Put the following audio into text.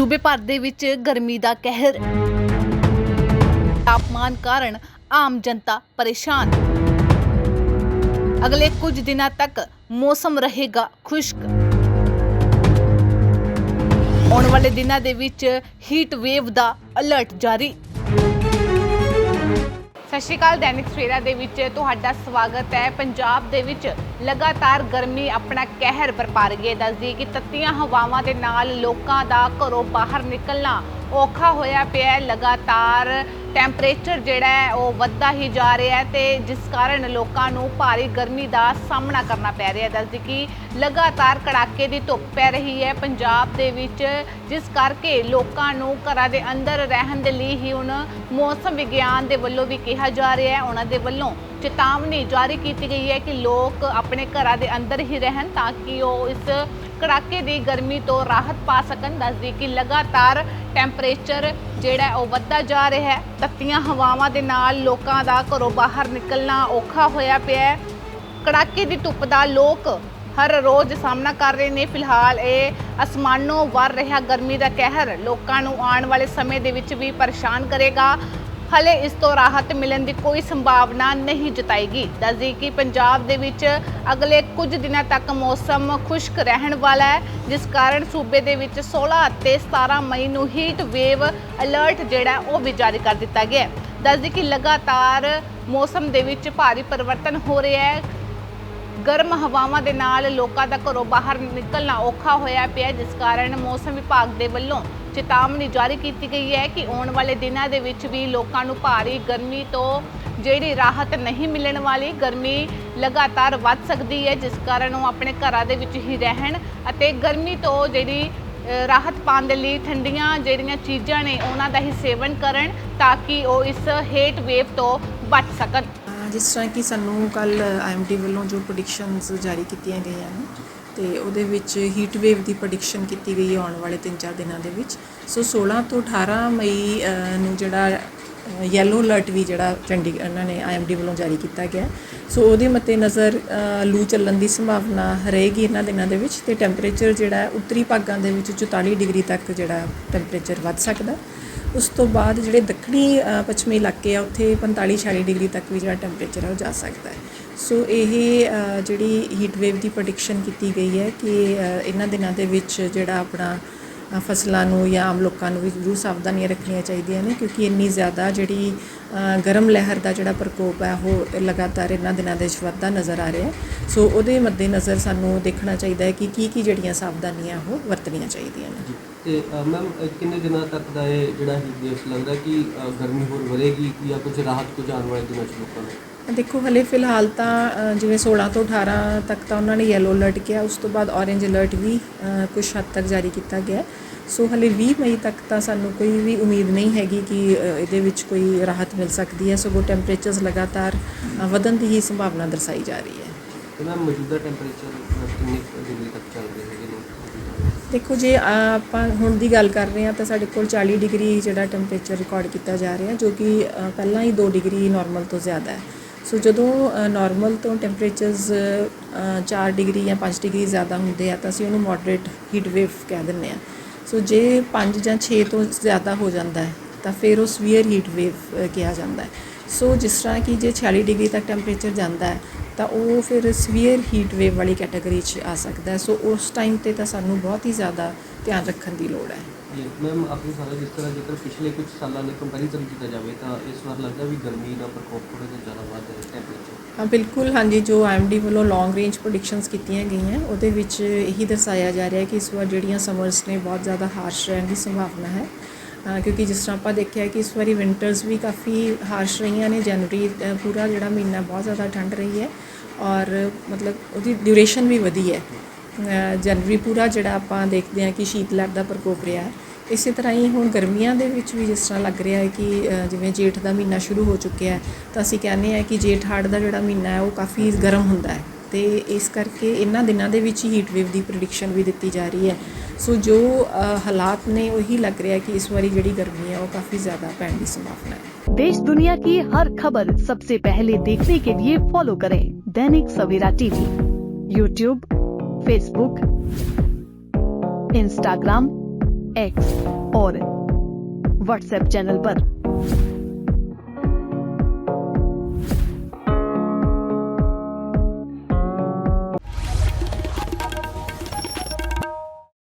ਸੂਬੇ ਭਰ ਦੇ ਵਿੱਚ ਗਰਮੀ ਦਾ ਕਹਿਰ। ਤਾਪਮਾਨ ਕਾਰਨ ਆਮ ਜਨਤਾ ਪਰੇਸ਼ਾਨ। ਅਗਲੇ ਕੁਝ ਦਿਨਾਂ ਤੱਕ ਮੌਸਮ ਰਹੇਗਾ ਖੁਸ਼ਕ। ਆਉਣ ਵਾਲੇ ਦਿਨਾਂ ਦੇ ਵਿੱਚ ਹੀਟ ਵੇਵ ਦਾ ਅਲਰਟ ਜਾਰੀ। ਸਤਿ ਸ਼੍ਰੀ ਅਕਾਲ, ਦੈਨਿਕ ਸਵੇਰਾ ਦੇ ਵਿੱਚ ਤੁਹਾਡਾ ਸਵਾਗਤ ਹੈ। ਪੰਜਾਬ ਦੇ ਵਿੱਚ ਲਗਾਤਾਰ ਗਰਮੀ ਆਪਣਾ ਕਹਿਰ ਬਰਪਾ ਰਹੀ ਹੈ। ਦੱਸਦੀ ਕਿ ਤੱਤੀਆਂ ਹਵਾਵਾਂ ਦੇ ਨਾਲ ਲੋਕਾਂ ਦਾ ਘਰੋਂ ਬਾਹਰ ਨਿਕਲਣਾ ਔਖਾ ਹੋਇਆ ਪਿਆ ਹੈ। ਲਗਾਤਾਰ ਟੈਂਪਰੇਚਰ ਜਿਹੜਾ ਹੈ ਉਹ ਵੱਧਦਾ ਹੀ ਜਾ ਰਿਹਾ ਹੈ ਤੇ ਜਿਸ ਕਾਰਨ ਲੋਕਾਂ ਨੂੰ ਭਾਰੀ ਗਰਮੀ ਦਾ ਸਾਹਮਣਾ ਕਰਨਾ ਪੈ ਰਿਹਾ ਹੈ। ਦੱਸਦੀ ਕਿ ਲਗਾਤਾਰ ਕੜਾਕੇ ਦੀ ਧੁੱਪ ਪੈ ਰਹੀ ਹੈ ਪੰਜਾਬ ਦੇ ਵਿੱਚ, ਜਿਸ ਕਰਕੇ ਲੋਕਾਂ ਨੂੰ ਘਰਾਂ ਦੇ ਅੰਦਰ ਰਹਿਣ ਦੇ ਲਈ ਹੀ ਹੁਣ ਮੌਸਮ ਵਿਗਿਆਨ ਦੇ ਵੱਲੋਂ ਵੀ ਕਿਹਾ ਜਾ ਰਿਹਾ ਹੈ। ਉਹਨਾਂ ਦੇ ਵੱਲੋਂ ਚੇਤਾਵਨੀ ਜਾਰੀ ਕੀਤੀ ਗਈ ਹੈ ਕਿ ਲੋਕ ਆਪਣੇ ਘਰਾਂ ਦੇ ਅੰਦਰ ਹੀ ਰਹਿਣ ਤਾਂ ਕਿ ਉਹ ਇਸ ਕੜਾਕੇ ਦੀ ਗਰਮੀ ਤੋਂ ਰਾਹਤ ਪਾ ਸਕਣ, ਦੱਸਦੀ ਕਿ ਲਗਾਤਾਰ ਟੈਂਪਰੇਚਰ ਜਿਹੜਾ ਉਹ ਵੱਧਦਾ ਜਾ ਰਿਹਾ ਹੈ। ਤੱਤੀਆਂ ਹਵਾਵਾਂ ਦੇ ਨਾਲ ਲੋਕਾਂ ਦਾ ਘਰੋਂ ਬਾਹਰ ਨਿਕਲਣਾ ਔਖਾ ਹੋਇਆ ਪਿਆ ਹੈ। ਕੜਾਕੇ ਦੀ ਧੁੱਪ ਦਾ ਲੋਕ ਹਰ ਰੋਜ਼ ਸਾਹਮਣਾ ਕਰ ਰਹੇ ਨੇ। ਫਿਲਹਾਲ ਇਹ ਅਸਮਾਨੋਂ ਵਰ ਰਿਹਾ ਗਰਮੀ ਦਾ ਕਹਿਰ ਲੋਕਾਂ ਨੂੰ ਆਉਣ ਵਾਲੇ ਸਮੇਂ ਦੇ ਵਿੱਚ ਵੀ ਪਰੇਸ਼ਾਨ ਕਰੇਗਾ। ਹਲੇ ਇਸ ਤੋਂ ਰਾਹਤ ਮਿਲਣ ਦੀ ਕੋਈ ਸੰਭਾਵਨਾ ਨਹੀਂ ਜਤਾਏਗੀ। ਦੱਸਦੀ ਕਿ ਪੰਜਾਬ ਦੇ ਵਿੱਚ ਅਗਲੇ ਕੁਝ ਦਿਨਾਂ ਤੱਕ ਮੌਸਮ ਖੁਸ਼ਕ ਰਹਿਣ ਵਾਲਾ ਹੈ, ਜਿਸ ਕਾਰਨ ਸੂਬੇ ਦੇ ਵਿੱਚ 16 ਅਤੇ 17 ਮਈ ਨੂੰ ਹੀਟ ਵੇਵ ਅਲਰਟ ਜਿਹੜਾ ਉਹ ਵੀ ਜਾਰੀ ਕਰ ਦਿੱਤਾ ਗਿਆ ਹੈ। ਦੱਸਦੀ ਕਿ ਲਗਾਤਾਰ ਮੌਸਮ ਦੇ ਵਿੱਚ ਭਾਰੀ ਪਰਿਵਰਤਨ ਹੋ ਰਿਹਾ ਹੈ। ਗਰਮ ਹਵਾਵਾਂ ਦੇ ਨਾਲ ਲੋਕਾਂ ਦਾ ਘਰੋਂ ਬਾਹਰ ਨਿਕਲਣਾ ਔਖਾ ਹੋਇਆ ਪਿਆ ਜਿਸ ਕਾਰਨ ਮੌਸਮ ਵਿਭਾਗ ਦੇ ਵੱਲੋਂ ਚੇਤਾਵਨੀ ਜਾਰੀ ਕੀਤੀ ਗਈ ਹੈ ਕਿ ਆਉਣ ਵਾਲੇ ਦਿਨਾਂ ਦੇ ਵਿੱਚ ਵੀ ਲੋਕਾਂ ਨੂੰ ਭਾਰੀ ਗਰਮੀ ਤੋਂ ਜਿਹੜੀ ਰਾਹਤ ਨਹੀਂ ਮਿਲਣ ਵਾਲੀ, ਗਰਮੀ ਲਗਾਤਾਰ ਵੱਧ ਸਕਦੀ ਹੈ, ਜਿਸ ਕਾਰਨ ਉਹ ਆਪਣੇ ਘਰਾਂ ਦੇ ਵਿੱਚ ਹੀ ਰਹਿਣ ਅਤੇ ਗਰਮੀ ਤੋਂ ਜਿਹੜੀ ਰਾਹਤ ਪਾਉਣ ਦੇ ਲਈ ਠੰਡੀਆਂ ਜਿਹੜੀਆਂ ਚੀਜ਼ਾਂ ਨੇ, ਉਹਨਾਂ ਦਾ ਹੀ ਸੇਵਨ ਕਰਨ ਤਾਂ ਕਿ ਉਹ ਇਸ ਹੇਟ ਵੇਵ ਤੋਂ ਬਚ ਸਕਣ। ਜਿਸ ਤਰ੍ਹਾਂ ਕਿ ਸਾਨੂੰ ਕੱਲ ਆਈਐਮਡੀ ਵੱਲੋਂ ਜੋ ਪ੍ਰੈਡਿਕਸ਼ਨਸ ਜਾਰੀ ਕੀਤੀਆਂ ਗਈਆਂ ਨੇ ਤੇ ਉਹਦੇ ਵਿੱਚ ਹੀਟ ਵੇਵ ਦੀ ਪ੍ਰੈਡਿਕਸ਼ਨ ਕੀਤੀ ਗਈ ਹੈ ਆਉਣ ਵਾਲੇ 3-4 ਦਿਨਾਂ ਦੇ ਵਿੱਚ। ਸੋ 16 ਤੋਂ 18 ਮਈ ਨੂੰ ਜਿਹੜਾ ਯੈਲੋ ਅਲਰਟ ਵੀ ਜਿਹੜਾ ਚੰਡੀਗੜ੍ਹ, ਇਹਨਾਂ ਨੇ ਆਈਐਮਡੀ ਵੱਲੋਂ ਜਾਰੀ ਕੀਤਾ ਗਿਆ। ਸੋ ਉਹਦੇ ਮੱਤੇ ਨਜ਼ਰ ਲੂ ਚੱਲਣ ਦੀ ਸੰਭਾਵਨਾ ਰਹੇਗੀ ਇਹਨਾਂ ਦਿਨਾਂ ਦੇ ਵਿੱਚ ਤੇ ਟੈਂਪਰੇਚਰ ਜਿਹੜਾ ਉੱਤਰੀ ਭਾਗਾਂ ਦੇ ਵਿੱਚ 44 ਡਿਗਰੀ ਤੱਕ ਜਿਹੜਾ ਟੈਂਪਰੇਚਰ ਵੱਧ ਸਕਦਾ। ਉਸ ਤੋਂ ਬਾਅਦ ਜਿਹੜੇ ਦੱਖਣੀ ਪੱਛਮੀ ਇਲਾਕੇ ਆ, ਉੱਥੇ 45 46 ਡਿਗਰੀ ਤੱਕ ਵੀ ਜਿਹੜਾ ਟੈਂਪਰੇਚਰ ਆ ਉਹ ਜਾ ਸਕਦਾ ਹੈ। ਸੋ ਇਹ ਜਿਹੜੀ ਹੀਟ ਵੇਵ ਦੀ ਪ੍ਰੈਡਿਕਸ਼ਨ ਕੀਤੀ ਗਈ ਹੈ ਕਿ ਇਹਨਾਂ ਦਿਨਾਂ ਦੇ ਵਿੱਚ ਜਿਹੜਾ ਆਪਣਾ ਫਸਲਾਂ ਨੂੰ ਜਾਂ ਆਮ ਲੋਕਾਂ ਨੂੰ ਵੀ ਜ਼ਰੂਰ ਸਾਵਧਾਨੀਆਂ ਰੱਖਣੀਆਂ ਚਾਹੀਦੀਆਂ ਨੇ ਕਿਉਂਕਿ ਇੰਨੀ ਜ਼ਿਆਦਾ ਜਿਹੜੀ ਗਰਮ ਲਹਿਰ ਦਾ ਜਿਹੜਾ ਪ੍ਰਕੋਪ ਹੈ, ਉਹ ਲਗਾਤਾਰ ਇਹਨਾਂ ਦਿਨਾਂ ਦੇ ਵਿੱਚ ਵੱਧਦਾ ਨਜ਼ਰ ਆ ਰਿਹਾ ਹੈ। ਸੋ ਉਹਦੇ ਮੱਦੇਨਜ਼ਰ ਸਾਨੂੰ ਦੇਖਣਾ ਚਾਹੀਦਾ ਹੈ ਕਿ ਕੀ ਕੀ ਜਿਹੜੀਆਂ ਸਾਵਧਾਨੀਆਂ ਉਹ ਵਰਤਣੀਆਂ ਚਾਹੀਦੀਆਂ ਨੇ। ਤੇ ਮੈਮ ਕਿੰਨੇ ਦਿਨਾਂ ਤੱਕ ਦਾ ਇਹ ਜਿਹੜਾ ਹੀਟ ਵੇਵਸ ਲੱਗਦਾ ਕਿ ਗਰਮੀ ਹੋਰ ਵਧੇਗੀ ਜਾਂ ਕੁਝ ਰਾਹਤ ਕੁਝ ਆਉਣ ਵਾਲੇ ਦਿਨਾਂ ਚ ਲੋਕਾਂ ਨੂੰ? ਦੇਖੋ ਹਲੇ ਫਿਲਹਾਲ ਤਾਂ ਜਿਵੇਂ 16 ਤੋਂ 18 ਤੱਕ ਤਾਂ ਉਹਨਾਂ ਨੇ ਯੈਲੋ ਅਲਰਟ ਕਿਹਾ ਉਸ ਤੋਂ ਬਾਅਦ ਔਰੇਂਜ ਅਲਰਟ ਵੀ ਕੁਝ ਹੱਦ ਤੱਕ ਜਾਰੀ ਕੀਤਾ ਗਿਆ। ਸੋ ਹਲੇ 20 ਮਈ ਤੱਕ ਤਾਂ ਸਾਨੂੰ ਕੋਈ ਵੀ ਉਮੀਦ ਨਹੀਂ ਹੈਗੀ ਕਿ ਇਹਦੇ ਵਿੱਚ ਕੋਈ ਰਾਹਤ ਮਿਲ ਸਕਦੀ ਹੈ। ਸਗੋਂ ਟੈਂਪਰੇਚਰਸ ਲਗਾਤਾਰ ਵਧਣ ਦੀ ਹੀ ਸੰਭਾਵਨਾ ਦਰਸਾਈ ਜਾ ਰਹੀ ਹੈ। ਤੇ ਮੈਮ ਮੌਜੂਦਾ ਟੈਂਪਰੇਚਰ ਕਿੰਨੇ ਕੁ ਡਿਗਰੀ ਤੱਕ ਚੱਲ ਰਹੇ ਹੈਗੇ ਨੇ? ਦੇਖੋ ਜੇ ਆਪਾਂ ਹੁਣ ਦੀ ਗੱਲ ਕਰ ਰਹੇ ਹਾਂ ਤਾਂ ਸਾਡੇ ਕੋਲ 40 ਡਿਗਰੀ ਜਿਹੜਾ ਟੈਂਪਰੇਚਰ ਰਿਕਾਰਡ ਕੀਤਾ ਜਾ ਰਿਹਾ ਜੋ ਕਿ ਪਹਿਲਾਂ ਹੀ 2 ਡਿਗਰੀ ਨਾਰਮਲ ਤੋਂ ਜ਼ਿਆਦਾ ਹੈ। ਸੋ ਜਦੋਂ ਨਾਰਮਲ ਤੋਂ ਟੈਂਪਰੇਚਰਸ 4 ਡਿਗਰੀ ਜਾਂ 5 ਡਿਗਰੀ ਜ਼ਿਆਦਾ ਹੁੰਦੇ ਆ, ਤਾਂ ਅਸੀਂ ਉਹਨੂੰ ਮੋਡਰੇਟ ਹੀਟ ਵੇਵ ਕਹਿ ਦਿੰਦੇ ਆ। ਸੋ ਜੇ 5 ਜਾਂ 6 ਤੋਂ ਜ਼ਿਆਦਾ ਹੋ ਜਾਂਦਾ ਹੈ, ਤਾਂ ਫਿਰ ਉਹ ਸਵੀਅਰ ਹੀਟ ਵੇਵ ਕਿਹਾ ਜਾਂਦਾ ਹੈ। ਸੋ ਜਿਸ ਤਰ੍ਹਾਂ ਕਿ ਜੇ 46 ਡਿਗਰੀ ਤੱਕ ਟੈਂਪਰੇਚਰ ਜਾਂਦਾ ਹੈ ਤਾਂ ਉਹ ਫਿਰ ਸਵੀਅਰ ਹੀਟ ਵੇਵ ਵਾਲੀ ਕੈਟਾਗਰੀ 'ਚ ਆ ਸਕਦਾ ਸੋ ਉਸ ਟਾਈਮ ਤੇ ਤਾਂ ਸਾਨੂੰ ਬਹੁਤ ਹੀ ਜ਼ਿਆਦਾ ਧਿਆਨ ਰੱਖਣ ਦੀ ਲੋੜ ਹੈ। ਜੀ ਮੈਮ ਆਪਣੀ ਸਾਰਾ ਜਿਸ ਤਰ੍ਹਾਂ ਜੇਕਰ ਪਿਛਲੇ ਕੁਝ ਸਾਲਾਂ ਦੇ ਕੰਪੈਰੀਜ਼ਨ ਕੀਤਾ ਜਾਵੇ ਤਾਂ ਇਸ ਵਾਰ ਲੱਗਦਾ ਵੀ ਗਰਮੀ ਦਾ ਪ੍ਰਕੋਪ ਥੋੜਾ ਜਿਹਾ ਜ਼ਿਆਦਾ ਵੱਧ ਰਿਹਾ ਟੈਂਪਰੇਚਰ ਹਾਂ ਬਿਲਕੁਲ ਹਾਂਜੀ ਜੋ ਆਈਐਮਡੀ ਵੱਲੋਂ ਲੌਂਗ ਰੇਂਜ ਪ੍ਰੈਡਿਕਸ਼ਨਸ ਕੀਤੀਆਂ ਗਈਆਂ ਉਹਦੇ ਵਿੱਚ ਇਹੀ ਦਰਸਾਇਆ ਜਾ ਰਿਹਾ ਹੈ ਕਿ ਇਸ ਵਾਰ ਜਿਹੜੀਆਂ ਸਮਰਸ ਨੇ ਬਹੁਤ ਜ਼ਿਆਦਾ ਹਾਰਸ਼ ਰਹਿਣ ਦੀ ਸੰਭਾਵਨਾ ਹੈ। ਕਿਉਂਕਿ ਜਿਸ ਤਰ੍ਹਾਂ ਆਪਾਂ ਦੇਖਿਆ ਕਿ ਇਸ ਵਾਰੀ ਵਿੰਟਰਸ ਵੀ ਕਾਫੀ ਹਾਰਸ਼ ਰਹੀਆਂ ਨੇ ਜਨਵਰੀ ਪੂਰਾ ਜਿਹੜਾ ਮਹੀਨਾ ਬਹੁਤ ਜ਼ਿਆਦਾ ਠੰਡ ਰਹੀ ਹੈ। ਔਰ ਮਤਲਬ ਉਹਦੀ ਡਿਊਰੇਸ਼ਨ ਵੀ ਵਧੀ ਹੈ। ਜਨਵਰੀ ਪੂਰਾ ਜਿਹੜਾ ਆਪਾਂ ਦੇਖਦੇ ਹਾਂ ਕਿ ਸ਼ੀਤ ਲਹਿਰ ਦਾ ਪ੍ਰਕੋਪ ਰਿਹਾ ਹੈ। ਇਸੇ ਤਰ੍ਹਾਂ ਹੀ ਹੁਣ ਗਰਮੀਆਂ ਦੇ ਵਿੱਚ ਵੀ ਜਿਸ ਤਰ੍ਹਾਂ ਲੱਗ ਰਿਹਾ ਹੈ ਕਿ ਜਿਵੇਂ ਜੇਠ ਦਾ ਮਹੀਨਾ ਸ਼ੁਰੂ ਹੋ ਚੁੱਕਿਆ ਹੈ, ਤਾਂ ਅਸੀਂ ਕਹਿੰਦੇ ਹਾਂ ਕਿ ਜੇਠ ਹਾੜ ਦਾ ਜਿਹੜਾ ਮਹੀਨਾ ਹੈ, ਉਹ ਕਾਫੀ ਗਰਮ ਹੁੰਦਾ ਹੈ। ਤੇ ਇਸ ਕਰਕੇ ਇਹਨਾਂ ਦਿਨਾਂ ਦੇ ਵਿੱਚ ਹੀ ਹੀਟ ਵੇਵ ਦੀ ਪ੍ਰੈਡਿਕਸ਼ਨ ਵੀ ਦਿੱਤੀ ਜਾ ਰਹੀ ਹੈ। ਸੋ ਜੋ ਅ, ਹਾਲਾਤ ਨੇ ਉਹੀ ਲੱਗ ਰਿਹਾ ਕਿ ਇਸ ਵਾਰੀ ਜਿਹੜੀ ਗਰਮੀ ਹੈ ਉਹ ਕਾਫੀ ਜ਼ਿਆਦਾ ਪੈਣ ਦੀ ਸੰਭਾਵਨਾ ਹੈ देश दुनिया की हर खबर सबसे पहले देखने के लिए फॉलो करें Dainik Savera TV YouTube Facebook Instagram X और व्हाट्सएप चैनल पर।